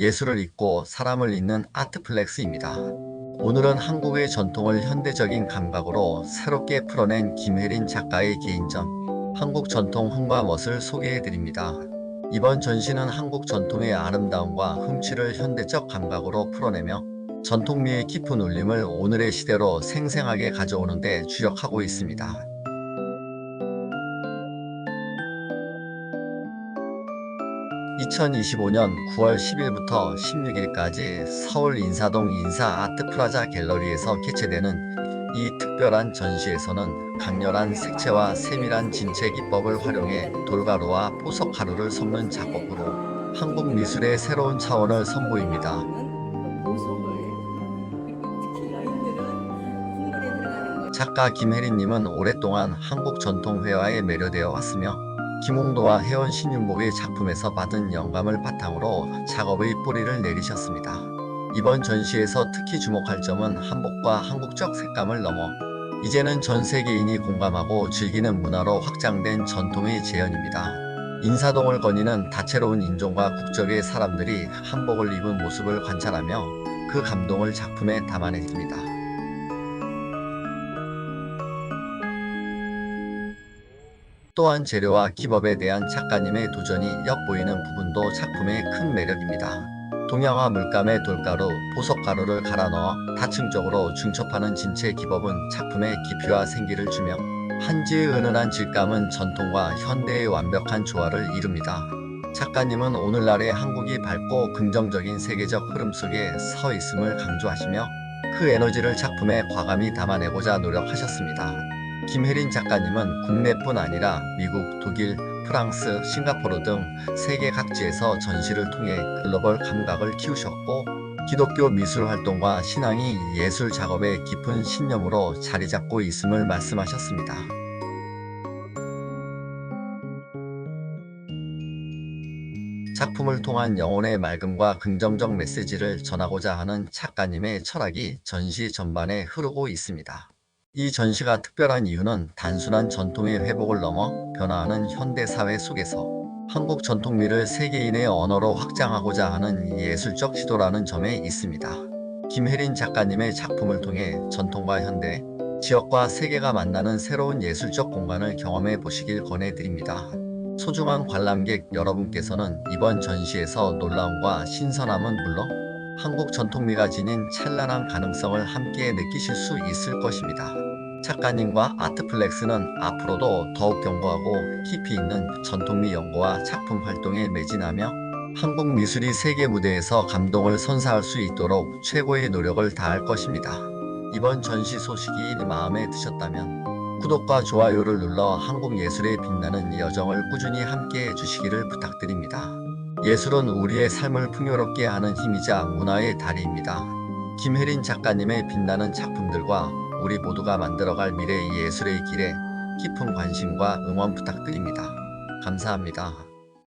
예술을 잇고 사람을 잇는 아트플렉스입니다. 오늘은 한국의 전통을 현대적인 감각으로 새롭게 풀어낸 김혜린 작가의 개인전 한국 전통 흠과멋을 소개해드립니다. 이번 전시는 한국 전통의 아름다움과 흠취를 현대적 감각으로 풀어내며 전통미의 깊은 울림을 오늘의 시대로 생생하게 가져오는 데 주력하고 있습니다. 2025년 9월 10일부터 16일까지 서울 인사동 인사 아트 프라자 갤러리에서 개최되는 이 특별한 전시에서는 강렬한 색채와 세밀한 진체 기법을 활용해 돌가루와 보석 가루를 섞는 작업으로 한국 미술의 새로운 차원을 선보입니다. 작가 김혜린님은 오랫동안 한국 전통 회화에 매료되어 왔으며 김홍도와 혜원 신윤복의 작품에서 받은 영감을 바탕으로 작업의 뿌리를 내리셨습니다. 이번 전시에서 특히 주목할 점은 한복과 한국적 색감을 넘어 이제는 전 세계인이 공감하고 즐기는 문화로 확장된 전통의 재현입니다. 인사동을 거니는 다채로운 인종과 국적의 사람들이 한복을 입은 모습을 관찰하며 그 감동을 작품에 담아냈습니다. 또한 재료와 기법에 대한 작가님의 도전이 엿보이는 부분도 작품의 큰 매력입니다. 동양화 물감에 돌가루, 보석가루를 갈아 넣어 다층적으로 중첩하는 진체 기법은 작품에 깊이와 생기를 주며 한지의 은은한 질감은 전통과 현대의 완벽한 조화를 이룹니다. 작가님은 오늘날의 한국이 밝고 긍정적인 세계적 흐름 속에 서 있음을 강조하시며 그 에너지를 작품에 과감히 담아내고자 노력하셨습니다. 김혜린 작가님은 국내뿐 아니라 미국, 독일, 프랑스, 싱가포르 등 세계 각지에서 전시를 통해 글로벌 감각을 키우셨고 기독교 미술 활동과 신앙이 예술 작업의 깊은 신념으로 자리 잡고 있음을 말씀하셨습니다. 작품을 통한 영혼의 맑음과 긍정적 메시지를 전하고자 하는 작가님의 철학이 전시 전반에 흐르고 있습니다. 이 전시가 특별한 이유는 단순한 전통의 회복을 넘어 변화하는 현대 사회 속에서 한국 전통미를 세계인의 언어로 확장하고자 하는 예술적 시도라는 점에 있습니다. 김혜린 작가님의 작품을 통해 전통과 현대, 지역과 세계가 만나는 새로운 예술적 공간을 경험해 보시길 권해드립니다. 소중한 관람객 여러분께서는 이번 전시에서 놀라움과 신선함은 물론 한국 전통미가 지닌 찬란한 가능성을 함께 느끼실 수 있을 것입니다. 작가님과 아트플렉스는 앞으로도 더욱 견고하고 깊이 있는 전통미 연구와 작품 활동에 매진하며 한국 미술이 세계 무대에서 감동을 선사할 수 있도록 최고의 노력을 다할 것입니다. 이번 전시 소식이 마음에 드셨다면 구독과 좋아요를 눌러 한국 예술의 빛나는 여정을 꾸준히 함께 해주시기를 부탁드립니다. 예술은 우리의 삶을 풍요롭게 하는 힘이자 문화의 다리입니다. 김혜린 작가님의 빛나는 작품들과 우리 모두가 만들어갈 미래의 예술의 길에 깊은 관심과 응원 부탁드립니다. 감사합니다.